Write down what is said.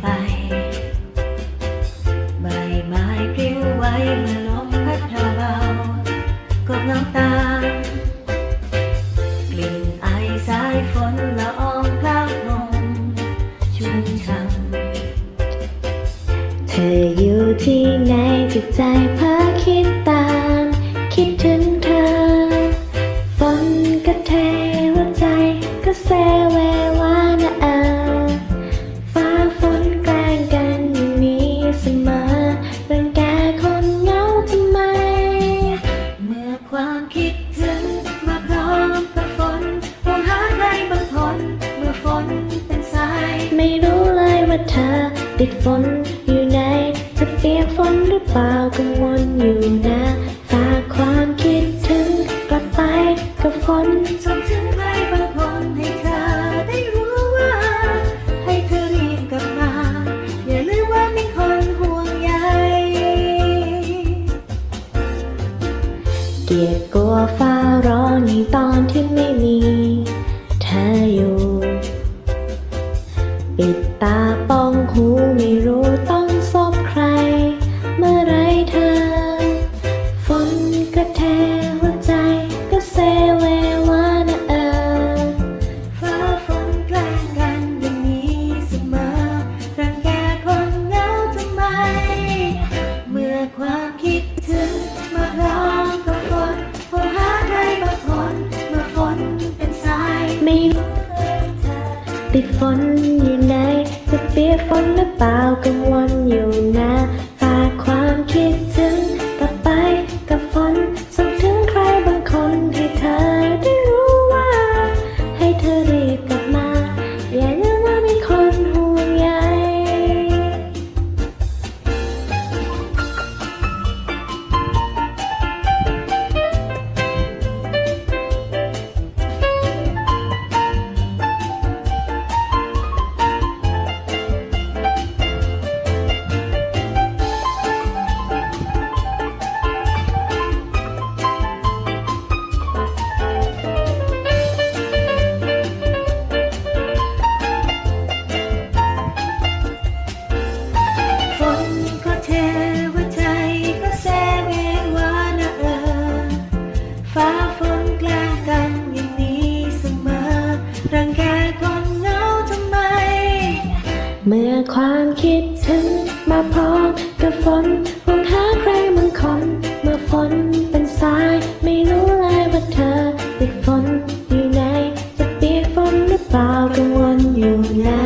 ใบไม้ปลิวไหวเมื่อลมพัดเบาๆกบน้ำตาลกลิ่นไอสายฝนละอองกลาลมชุ่มช่ำเธออยู่ที่ไหนจิตใจพั ไม่รู้เลยว่าเธอ ติดฝนอยู่ไหน จะเปียกฝนหรือเปล่ากังวลอยู่นะฝากความคิดถึงกลับไปกับฝนส่งถึงใครบางคนให้เธอได้รู้ว่า ให้เธอรีบกลับมา อย่าลืมว่ามีคนห่วงใยเกลียดกลัวฟ้าร้องในตอนที่ ติดฝนอยู่ไหนจะเปียกฝนหรือเปล่ากังวล เมื่อความคิดถึงมาพร้อมกับฝนมองหาใครบางคนเมื่อฝนเป็นสาย ไม่รู้เลยว่าเธอติดฝนอยู่ไหนจะเปียกฝนหรือเปล่ากังวลอยู่นะ